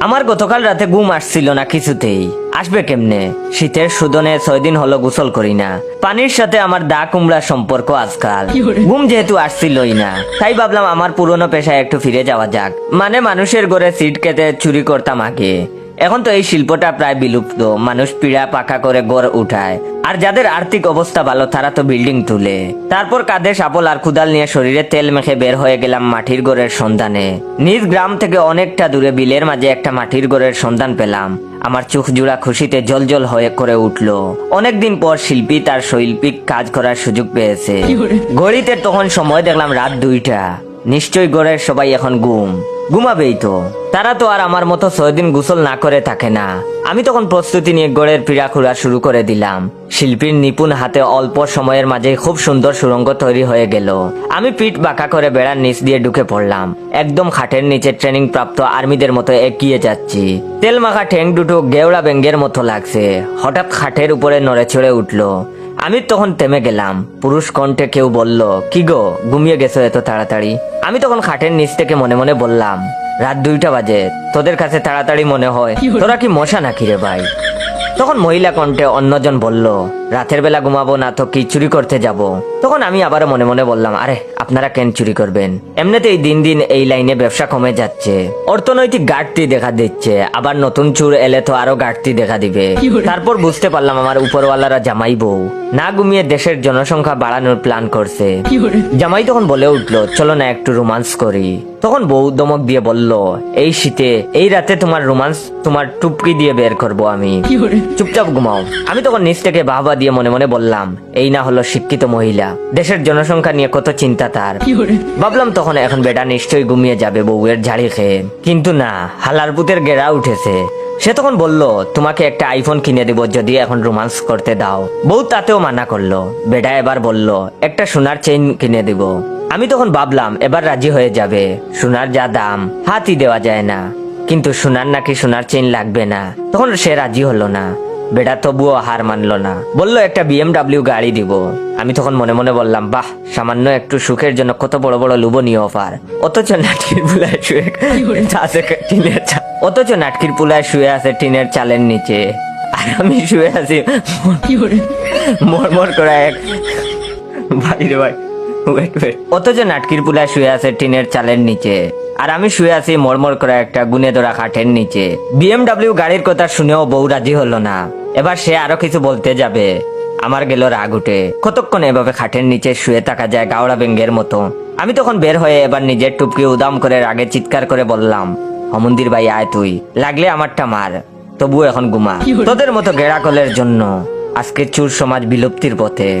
আমার গতকাল রাতে ঘুম আসছিল না কিছুতেই। আসবে কেমনে? শীতের সুদনে ছয় দিন হলো গোসল করি না। পানির সাথে আমার দা কুমড়ার সম্পর্ক আজকাল। ঘুম যেহেতু আসছিলই না তাই ভাবলাম আমার পুরনো পেশায় একটু ফিরে যাওয়া যাক। মানে মানুষের ঘরে সিট কেটে চুরি করতাম আগে। এখন তো এই শিল্পটা প্রায় বিলুপ্ত। মানুষ পিড়া পাকা করে গড় উঠায়। আর যাদের আর্থিক অবস্থা ভালো তারা তো বিল্ডিং তুলে। তারপর কাঁধে সাপল আর কুদাল নিয়ে শরীরে তেল মেখে বের হয়ে গেলাম মাটির গড়ের সন্ধানে। নিজ গ্রাম থেকে অনেকটা দূরে বিলের মাঝে একটা মাটির গড়ের সন্ধান পেলাম। আমার চোখ জুড়া খুশিতে জলজল হয়ে করে উঠল। অনেকদিন পর শিল্পী তার শৈল্পিক কাজ করার সুযোগ পেয়েছে। ঘড়িতে তখন সময় দেখলাম রাত দুইটা। নিশ্চয়ই গড়ের সবাই এখন গুম। ঘুমাবেই তো। তারা তো আর আমার মতো ছয় দিন গোসল না করে থাকে না। আমি তখন প্রস্তুতি নিয়ে গড়ের পীড়া খুঁড়া শুরু করে দিলাম। শিল্পীর নিপুণ হাতে অল্প সময়ের মাঝে খুব সুন্দর সুরঙ্গ তৈরি হয়ে গেল। আমি পিঠ বাঁকা করে বেড়ার নিচ দিয়ে ঢুকে পড়লাম। একদম খাটের নিচে ট্রেনিং প্রাপ্ত আর্মিদের মতো এগিয়ে যাচ্ছি। তেল মাখা ঠ্যাং দুটো গেওড়া ব্যাঙ্গের মতো লাগছে। হঠাৎ খাটের উপরে নড়ে চড়ে উঠল। আমি তখন থেমে গেলাম। পুরুষ কণ্ঠে কেউ বলল কি গো ঘুমিয়ে গেছো এত তাড়াতাড়ি? আমি তখন খাটের নিচ থেকে মনে মনে বললাম রাত দুইটা বাজে তোদের কাছে তাড়াতাড়ি মনে হয় তোরা কি মশা নাকি রে ভাই? তখন মহিলা কণ্ঠে অন্যজন বলল রাতের বেলা ঘুমাবো না তো কি চুরি করতে যাব? তখন আমি আবার মনে মনে বললাম আরে আপনারা কেন চুরি করবেন? এমনিতেই দিন দিন এই লাইনে ব্যবসা কমে যাচ্ছে। অর্থনৈতিক ঘাটতি দেখা দিচ্ছে আবার নতুন চুর এলে তো আরও ঘাটতি দেখা দিবে। তারপর বুঝতে পারলাম আমার উপরওয়ালারা জামাই বউ। না ঘুমিয়ে দেশের জনসংখ্যা বাড়ানোর প্ল্যান করছে। জামাই তখন বলে উঠল চলো না একটু রোমান্স করি। তখন বউ দমক দিয়ে বলল এই শীতে এই রাতে তোমার রোমান্স তোমার টুপকি দিয়ে বের করব আমি। চুপচাপ ঘুমাও। আমি তখন নিচ থেকে বাহবা দিয়ে মনে মনে বললাম এই না হলো শিক্ষিত মহিলা। দেশের জনসংখ্যা নিয়ে কত চিন্তা তার। ভাবলাম তখন এখন বেটা নিশ্চয়ই ঘুমিয়ে যাবে বউয়ের ঝাড়ি খেয়ে। কিন্তু না হালার পুতের গেরা উঠেছে। সে তখন বলল তোমাকে একটা আইফোন কিনে দেবো যদি এখন রোমান্স করতে দাও। বউ তাতেও মানা করল। বেটা এবার বলল একটা সোনার চেইন কিনে দিব। আমি তখন ভাবলাম, এবার রাজি হয়ে যাবে। সোনার যা দাম, হাতই দেওয়া যায় না। কিন্তু সোনার নাকি সোনার চেইন লাগবে না। তখন সে রাজি হলো না। বেটা তবুও হার মানলো না। বলল, একটা বিএমডাব্লিউ গাড়ি দিব। আমি তখন মনে মনে বললাম, বাহ, সামান্য একটু সুখের জন্য কত বড় বড় লুবনীয় অফার অথচ নাটকির পুলায় শুয়ে টিনের অথচ নাটকির পুলায় শুয়ে আছে টিনের চালের নিচে। আর আমি শুয়ে আছি মরমর করে এক ভাই রে ভাই। ওয়েট ওয়েট অথচ নাটকির পুলায় শুয়ে আছে টিনের চালের নিচে। আর আমি শুয়ে আছি মরমর করে একটা গুনে ধরা খাটের নিচে। বিএমডাব্লিউ গাড়ির কথা শুনেও বউ রাজি হলো না। এবার সে আরও কিছু বলতে যাবে। আমার গেল রাগ উঠে। কতক্ষণ এভাবে খাটের নিচে শুয়ে থাকা যায় গাওড়া বেঙ্গের মতো? আমি তখন বের হয়ে এবার নিজের টুপকি উদাম করে রাগে চিৎকার করে বললাম হমন্দির ভাই আয় তুই। লাগলে আমারটা মার। তবু এখন ঘুমা। তোদের মতো গেড়াকলের জন্য আজকে চুর সমাজ বিলুপ্তির পথে।